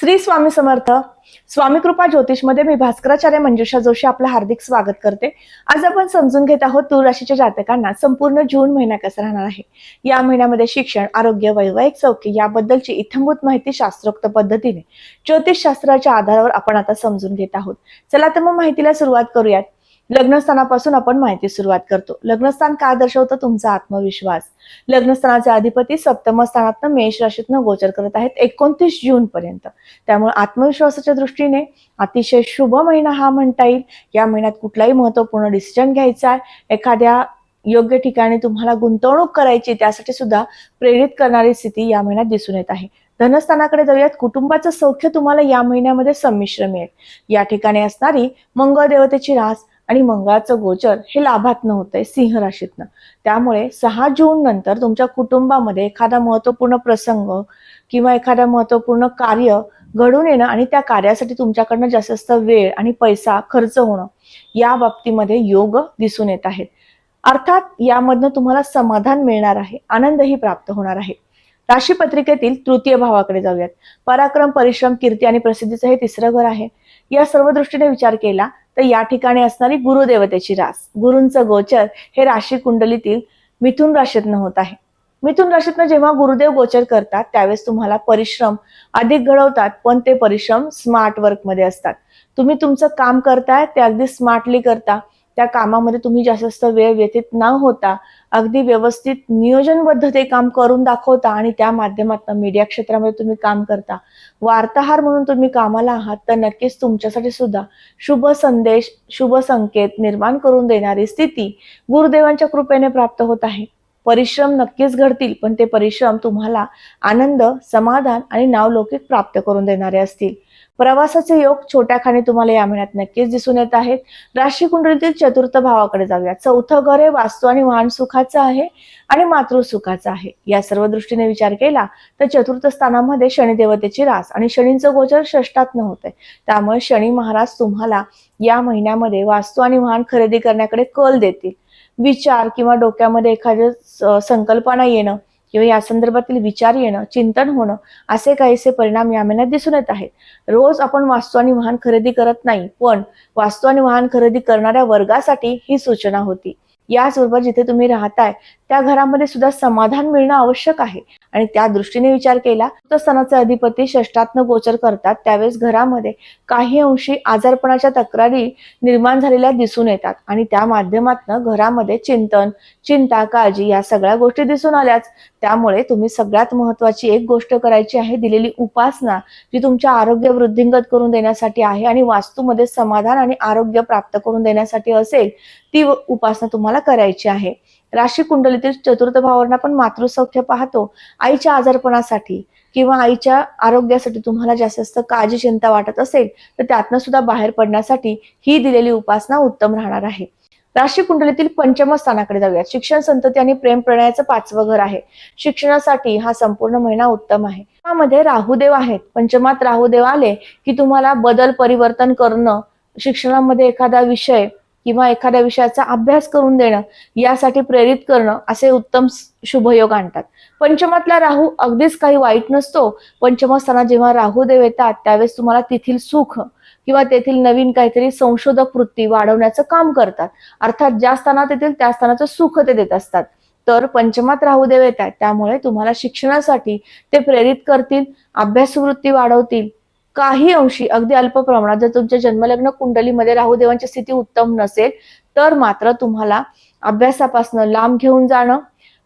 श्री स्वामी समर्थ. स्वामी कृपा ज्योतिषमध्ये मी भास्कराचार्य मंजुषा जोशी आपलं हार्दिक स्वागत करते. आज आपण समजून घेत आहोत तूळ राशीच्या जातकांना संपूर्ण जून महिना कसा राहणार आहे? या महिन्यामध्ये शिक्षण आरोग्य वैवाहिक चौकी याबद्दलची इथंभूत माहिती शास्त्रोक्त पद्धतीने ज्योतिष शास्त्राच्या आधारावर आपण आता समजून घेत आहोत. चला तर मग माहितीला सुरुवात करूयात. लग्नस्थानापासून आपण माहिती सुरुवात करतो. लग्नस्थान काय दर्शवतं तुमचा आत्मविश्वास? लग्नस्थानाचे अधिपती सप्तम स्थानातनं मेष राशीतनं गोचर करत आहेत एकोणतीस जून पर्यंत. त्यामुळे आत्मविश्वासाच्या दृष्टीने अतिशय शुभ महिना हा म्हणता येईल. या महिन्यात कुठलाही महत्त्वपूर्ण डिसिजन घ्यायचा आहे. एखाद्या योग्य ठिकाणी तुम्हाला गुंतवणूक करायची त्यासाठी सुद्धा प्रेरित करणारी स्थिती या महिन्यात दिसून येत आहे. धनस्थानाकडे जाऊयात. कुटुंबाचं सौख्य तुम्हाला या महिन्यामध्ये संमिश्र मिळेल. या ठिकाणी असणारी मंगळ देवतेची रास आणि मंगळाचं गोचर हे लाभातनं होतंय सिंह राशीतनं. त्यामुळे सहा जून नंतर तुमच्या कुटुंबामध्ये एखादा महत्त्वपूर्ण प्रसंग किंवा एखादा महत्त्वपूर्ण कार्य घडून येणं आणि त्या कार्यासाठी तुमच्याकडनं जास्त जास्त वेळ आणि पैसा खर्च होणं या बाबतीमध्ये योग दिसून येत आहेत. अर्थात यामधनं तुम्हाला समाधान मिळणार आहे आनंदही प्राप्त होणार आहे. राशीपत्रिकेतील तृतीय भावाकडे जाऊयात. पराक्रम परिश्रम कीर्ती आणि प्रसिद्धीचं हे तिसरं घर आहे. या सर्व दृष्टीने विचार केला तर या ठिकाणी असणारी गुरुदेवतेची रास गुरूंचं गोचर हे राशी कुंडलीतील मिथुन राशीतनं होत आहे. मिथुन राशीतनं जेव्हा गुरुदेव गोचर करतात त्यावेळेस तुम्हाला परिश्रम अधिक घडवतात पण ते परिश्रम स्मार्ट वर्कमध्ये असतात. तुम्ही तुमचं काम करताय ते अगदी स्मार्टली करता. त्या कामामध्ये तुम्ही जास्त जास्त वेळ व्यतीत न होता अगदी व्यवस्थित नियोजनबद्ध ते काम करून दाखवता आणि त्या माध्यमातून मीडिया क्षेत्रामध्ये तुम्ही काम करता. वार्ताहर म्हणून तुम्ही कामाला आहात तर नक्कीच तुमच्यासाठी सुद्धा शुभ संदेश शुभ संकेत निर्माण करून देणारी स्थिती गुरुदेवांच्या कृपेने प्राप्त होत आहे. परिश्रम नक्कीच घडतील पण ते परिश्रम तुम्हाला आनंद समाधान आणि नावलौकिक प्राप्त करून देणारे असतील. प्रवासाचे योग छोट्या खाणी तुम्हाला या महिन्यात नक्कीच दिसून येत आहेत. राशी कुंडलीतील चतुर्थ भावाकडे जाऊया चौथं घर हे वास्तू आणि वाहन सुखाचं आहे आणि मातृसुखाचं आहे. या सर्व दृष्टीने विचार केला तर चतुर्थ स्थानामध्ये शनिदेवतेची रास आणि शनींचं गोचर षष्टात होत त्यामुळे शनी महाराज तुम्हाला या महिन्यामध्ये वास्तू आणि वाहन खरेदी करण्याकडे कल देतील. विचार किंवा डोक्यामध्ये एखाद्या स- संकल्पना येणं किंवा या संदर्भातील विचार येणं चिंतन होणं असे काहीसे परिणाम या महिन्यात दिसून येत आहेत. रोज आपण वास्तू आणि वाहन खरेदी करत नाही पण वास्तू आणि वाहन खरेदी करणाऱ्या वर्गासाठी ही सूचना होती. याचबरोबर जिथे तुम्ही राहताय त्या घरामध्ये सुद्धा समाधान मिळणं आवश्यक आहे. आणि त्या दृष्टीने विचार केला तर सणाचे अधिपती षष्टात्न गोचर करतात. त्यावेळेस घरामध्ये काही अंशी आजारपणाच्या तक्रारी निर्माण झालेल्या दिसून येतात. आणि त्या माध्यमातून घरामध्ये चिंतन चिंता काळजी या सगळ्या गोष्टी दिसून आल्याच. त्यामुळे तुम्ही सगळ्यात महत्वाची एक गोष्ट करायची आहे. दिलेली उपासना जी तुमच्या आरोग्य वृद्धिंगत करून देण्यासाठी आहे आणि वास्तूमध्ये समाधान आणि आरोग्य प्राप्त करून देण्यासाठी असेल ती उपासना तुम्हाला करायची आहे. राशी कुंडलीतील चतुर्थ भावांना आपण मातृसौख्य पाहतो. आईच्या आजारपणासाठी किंवा आईच्या आरोग्यासाठी तुम्हाला जास्त जास्त काळजी चिंता वाटत असेल तर त्यातनं सुद्धा बाहेर पडण्यासाठी ही दिलेली उपासना उत्तम राहणार आहे. राशी कुंडलीतील पंचम स्थानाकडे जाऊयात शिक्षण संतती आणि प्रेम प्रणयाचं पाचवं घर आहे. शिक्षणासाठी हा संपूर्ण महिना उत्तम आहे. त्यामध्ये राहुदेव आहेत. पंचमात राहुदेव आले की तुम्हाला बदल परिवर्तन करणं शिक्षणामध्ये एखादा विषय किंवा एखाद्या विषयाचा अभ्यास करून देणं यासाठी प्रेरित करणं असे उत्तम शुभयोग आणतात. पंचमातला राहू अगदीच काही वाईट नसतो. पंचमस्थाना जेव्हा राहुदेव येतात त्यावेळेस तुम्हाला तेथील सुख किंवा तेथील नवीन काहीतरी संशोधक वृत्ती वाढवण्याचं काम करतात. अर्थात ज्या स्थानात येतील त्या स्थानाचं सुख ते देत असतात. तर पंचमात राहू देव येतात त्यामुळे तुम्हाला शिक्षणासाठी ते प्रेरित करतील अभ्यासवृत्ती वाढवतील काही अंशी अगदी अल्प प्रमाणात जर तुमच्या जन्मलग्न कुंडलीमध्ये राहुदेवांची स्थिती उत्तम नसेल तर मात्र तुम्हाला अभ्यासापासून लांब घेऊन जाणं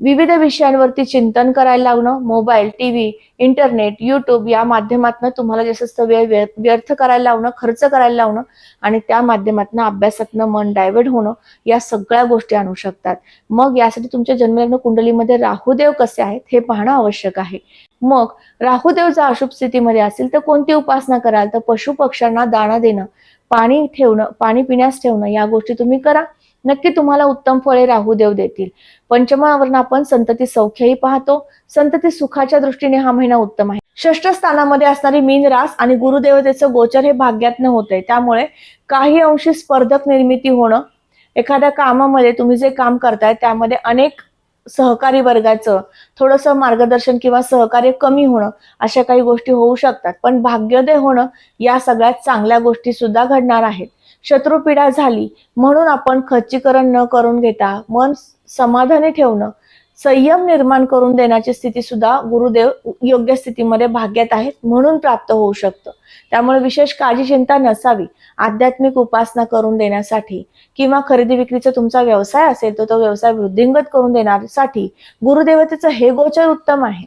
विविध विषयांवरती चिंतन करायला लागणं मोबाईल टीव्ही इंटरनेट युट्यूब या माध्यमातून तुम्हाला जास्त वेळ व्यर्थ करायला लावणं खर्च करायला लावणं आणि त्या माध्यमातून अभ्यासातनं मन डायव्हर्ट होणं या सगळ्या गोष्टी आणू शकतात. मग यासाठी तुमच्या जन्मलग्न कुंडलीमध्ये राहुदेव कसे आहेत हे पाहणं आवश्यक आहे. मग राहुदेव जर अशुभ स्थितीमध्ये असेल तर कोणती उपासना कराल? तर पशु पक्ष्यांना दाणा देणं पाणी ठेवणं पाणी पिण्यास ठेवणं या गोष्टी तुम्ही करा. नक्की तुम्हाला उत्तम फळे राहुदेव देतील. पंचमावरून आपण संतती सौख्यही पाहतो. संतती सुखाच्या दृष्टीने हा महिना उत्तम आहे. षष्ठ स्थानामध्ये असणारी मीन रास आणि गुरुदेवतेचं गोचर हे भाग्यातनं होतंय. त्यामुळे काही अंशी स्पर्धक निर्मिती होणं एखाद्या कामामध्ये तुम्ही जे काम करताय त्यामध्ये अनेक सहकारी वर्गाचं थोडंसं मार्गदर्शन किंवा सहकार्य कमी होणं अशा काही गोष्टी होऊ शकतात. पण भाग्योदय होणं या सगळ्यात चांगल्या गोष्टी सुद्धा घडणार आहेत. शत्रुपीडा झाली म्हणून आपण खच्चीकरण न करून घेता मन समाधानी ठेवणं संयम निर्माण करून देण्याची स्थिती सुद्धा गुरुदेव योग्य स्थितीमध्ये भाग्यात आहेत म्हणून प्राप्त होऊ शकतं. त्यामुळे विशेष काळजी चिंता नसावी. आध्यात्मिक उपासना करून देण्यासाठी किंवा खरेदी विक्रीचा तुमचा व्यवसाय असेल तर तो व्यवसाय वृद्धिंगत करून देण्यासाठी गुरुदेवतेचं हे गोचर उत्तम आहे.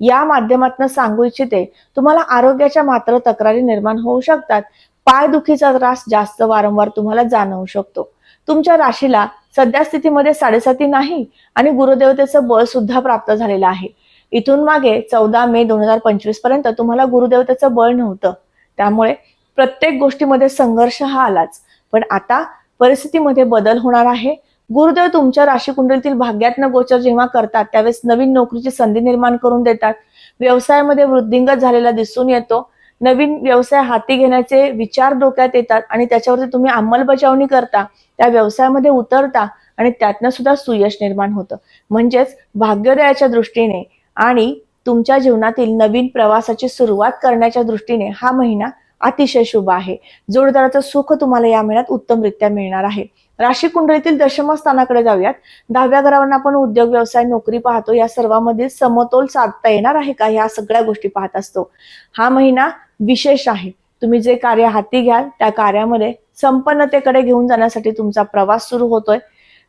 या माध्यमातून सांगू इच्छिते तुम्हाला आरोग्याच्या मात्र तक्रारी निर्माण होऊ शकतात. पाय दुखीचा त्रास जास्त वारंवार तुम्हाला जाणवू शकतो. तुमच्या राशीला सध्या स्थितीमध्ये साडेसाती नाही आणि गुरुदेवतेचं बळ सुद्धा प्राप्त झालेलं आहे. इथून मागे चौदा मे दोन हजार पंचवीसपर्यंत तुम्हाला गुरुदेवतेचं बळ नव्हतं. त्यामुळे प्रत्येक गोष्टीमध्ये संघर्ष हा आलाच. पण आता परिस्थितीमध्ये बदल होणार आहे. गुरुदेव तुमच्या राशी कुंडलीतील भाग्यातनं गोचर जेव्हा करतात त्यावेळेस नवीन नोकरीची संधी निर्माण करून देतात. व्यवसायामध्ये वृद्धिंगत झालेला दिसून येतो. नवीन व्यवसाय हाती घेण्याचे विचार डोक्यात येतात आणि त्याच्यावरती तुम्ही अंमलबजावणी करता त्या व्यवसायामध्ये उतरता आणि त्यातनं सुद्धा सुयश निर्माण होतं. म्हणजेच भाग्योदयाच्या दृष्टीने आणि तुमच्या जीवनातील नवीन प्रवासाची सुरुवात करण्याच्या दृष्टीने हा महिना अतिशय शुभ आहे. जोडदाराचं सुख तुम्हाला या महिन्यात उत्तमरित्या मिळणार आहे. राशी कुंडलीतील दशमस्थानाकडे जाऊयात. दहाव्या घरावर आपण उद्योग व्यवसाय नोकरी पाहतो. या सर्वांमध्ये समतोल साधता येणार आहे का? ह्या सगळ्या गोष्टी पाहत असतो. हा महिना विशेष आहे. तुम्ही जे कार्य हाती घ्याल त्या कार्यामध्ये संपन्नतेकडे घेऊन जाण्यासाठी तुमचा प्रवास सुरू होतोय.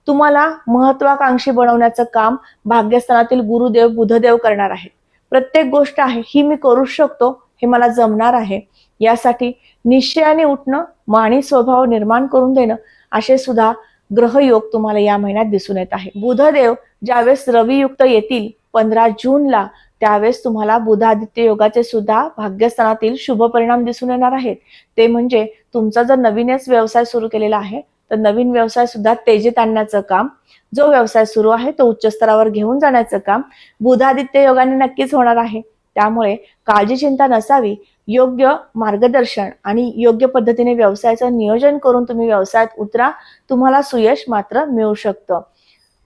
तुम्हाला महत्वाकांक्षी बनवण्याचं काम भाग्यस्थानातील गुरुदेव बुधदेव करणार आहेत. प्रत्येक गोष्ट आहे ही मी करू शकतो हे मला जमणार आहे. यासाठी निश्चयाने उठणं माणी स्वभाव निर्माण करून देणं असे सुद्धा ग्रहयोग तुम्हाला या महिन्यात दिसून येत आहे. बुधदेव ज्यावेळेस रवियुक्त येतील पंधरा जूनला त्यावेळेस तुम्हाला बुधादित्य योगाचे सुद्धा भाग्यस्थानातील शुभ परिणाम दिसून येणार आहेत. ते म्हणजे तुमचा जर नवीनच व्यवसाय सुरू केलेला आहे तर नवीन व्यवसाय सुद्धा तेजीत आणण्याचं काम जो व्यवसाय सुरू आहे तो उच्च स्तरावर घेऊन जाण्याचं काम बुधादित्य योगाने नक्कीच होणार आहे. त्यामुळे काळजी चिंता नसावी योग्य मार्गदर्शन आणि योग्य पद्धतीने व्यवसायाचं नियोजन करून तुम्ही व्यवसायात उतरा तुम्हाला सुयश मात्र मिळू शकतं.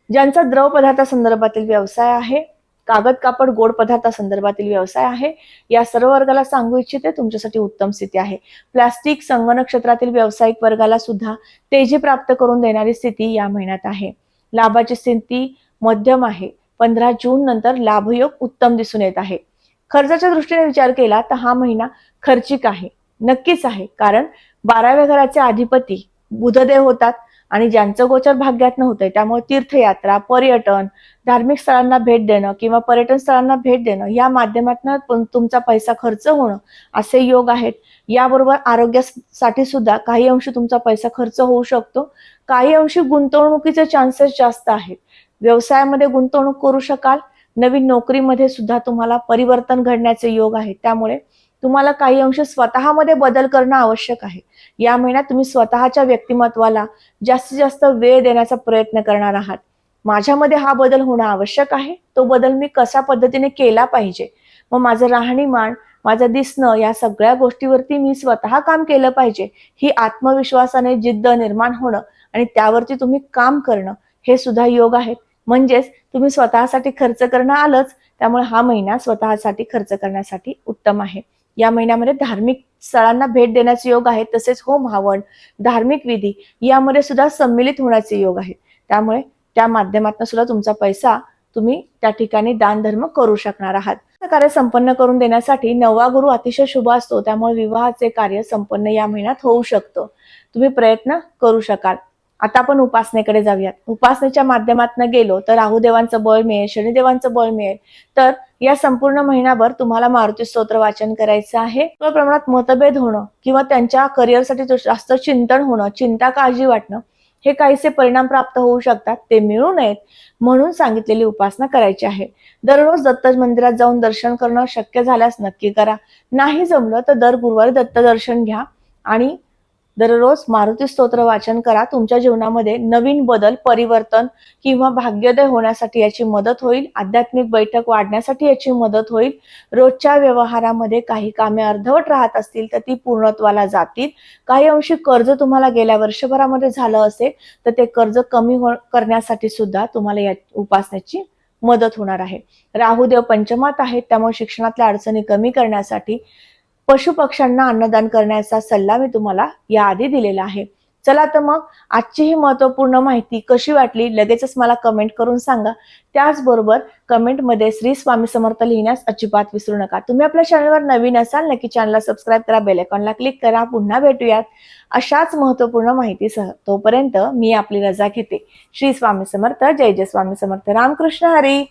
ज्यांचा द्रव पदार्थासंदर्भातील व्यवसाय आहे कागद कापड गोड पदार्थासंदर्भातील व्यवसाय आहे या सर्व वर्गाला सांगू इच्छिते तुमच्यासाठी उत्तम स्थिती आहे. प्लास्टिक संगणक क्षेत्रातील व्यावसायिक वर्गाला सुद्धा तेजी प्राप्त करून देणारी स्थिती या महिन्यात आहे. लाभाची स्थिती मध्यम आहे. पंधरा जून नंतर लाभयोग उत्तम दिसून येत आहे. खर्चाच्या दृष्टीने विचार केला तर हा महिना खर्चिक आहे. नक्कीच आहे. कारण बाराव्या घराचे अधिपती बुधदेव होतात आणि ज्यांचं गोचर भाग्यात नव्हतंय त्यामुळे तीर्थयात्रा पर्यटन धार्मिक स्थळांना भेट देणं किंवा पर्यटन स्थळांना भेट देणं या माध्यमातून तुमचा पैसा खर्च होणं असे योग आहेत. याबरोबर आरोग्यासाठी सुद्धा काही अंशी तुमचा पैसा खर्च होऊ शकतो. काही अंशी गुंतवणुकीचे चान्सेस जास्त आहेत. व्यवसायामध्ये गुंतवणूक करू शकाल नवीन नोकरीमध्ये सुद्धा तुम्हाला परिवर्तन घडण्याचे योग आहेत त्यामुळे तुम्हाला काही अंश स्वतःमध्ये बदल करणं आवश्यक आहे. या महिन्यात तुम्ही स्वतःच्या व्यक्तिमत्वाला जास्तीत जास्त वेळ देण्याचा प्रयत्न करणार आहात. माझ्यामध्ये हा बदल होणं आवश्यक आहे. तो बदल मी कशा पद्धतीने केला पाहिजे? मग माझं राहणीमान माझं दिसणं या सगळ्या गोष्टीवरती मी स्वतः काम केलं पाहिजे. ही आत्मविश्वासाने जिद्द निर्माण होणं आणि त्यावरती तुम्ही काम करणं हे सुद्धा योग आहेत. म्हणजेच तुम्ही स्वतःसाठी खर्च करणं आलंच त्यामुळे हा महिना स्वतःसाठी खर्च करण्यासाठी उत्तम आहे. या महिन्यामध्ये धार्मिक स्थळांना भेट देण्याचे योग आहे तसेच होम हवन धार्मिक विधी यामध्ये सुद्धा संमिलित होण्याचे योग आहे त्यामुळे त्या माध्यमातून सुद्धा तुमचा पैसा तुम्ही त्या ठिकाणी दान धर्म करू शकणार आहात. कार्य संपन्न करून देण्यासाठी नवा गुरु अतिशय शुभ असतो त्यामुळे विवाहाचे कार्य संपन्न या महिन्यात होऊ शकतं. तुम्ही प्रयत्न करू शकाल. आता आपण उपासनेकडे जाऊयात. उपासनेच्या माध्यमातून गेलो तर राहुदेवांचं बळ मिळेल शनिदेवांचं बळ मिळेल. तर या संपूर्ण महिनाभर तुम्हाला मारुती स्तोत्र वाचन करायचं आहे. किंवा प्रमाणात मतभेद होणं किंवा त्यांच्या करिअरसाठी जास्त चिंतन होणं चिंता काळजी वाटणं हे काहीसे परिणाम प्राप्त होऊ शकतात ते मिळू नयेत म्हणून सांगितलेली उपासना करायची आहे. दररोज दत्त मंदिरात जाऊन दर्शन करणं शक्य झाल्यास नक्की करा. नाही जमलं तर दर गुरुवारी दत्त दर्शन घ्या आणि दररोज मारुती स्तोत्र वाचन करा. तुमच्या जीवनामध्ये नवीन बदल परिवर्तन किंवा भाग्योदय होण्यासाठी याची मदत होईल. आध्यात्मिक बैठक वाढण्यासाठी याची मदत होईल. रोजच्या व्यवहारामध्ये काही कामे अर्धवट राहत असतील तर ती पूर्णत्वाला जातील. काही अंशी कर्ज तुम्हाला गेल्या वर्षभरामध्ये झालं असेल तर ते कर्ज कमी हो करण्यासाठी सुद्धा तुम्हाला या उपासनेची मदत होणार आहे. राहुदेव पंचमात आहेत त्यामुळे शिक्षणातल्या अडचणी कमी करण्यासाठी पशु पक्ष्यांना अन्नदान करण्याचा सल्ला मी तुम्हाला याआधी दिलेला आहे. चला तर मग आजची ही महत्त्वपूर्ण माहिती कशी वाटली लगेचच मला कमेंट करून सांगा. त्याचबरोबर कमेंटमध्ये श्री स्वामी समर्थ लिहिण्यास अजिबात विसरू नका. तुम्ही आपल्या चॅनलवर नवीन असाल नक्की चॅनलला सबस्क्राईब करा बेलायकॉनला क्लिक करा. पुन्हा भेटूयात अशाच महत्त्वपूर्ण माहितीसह. तोपर्यंत मी आपली रजा घेते. श्री स्वामी समर्थ. जय जय स्वामी समर्थ. रामकृष्ण हरी.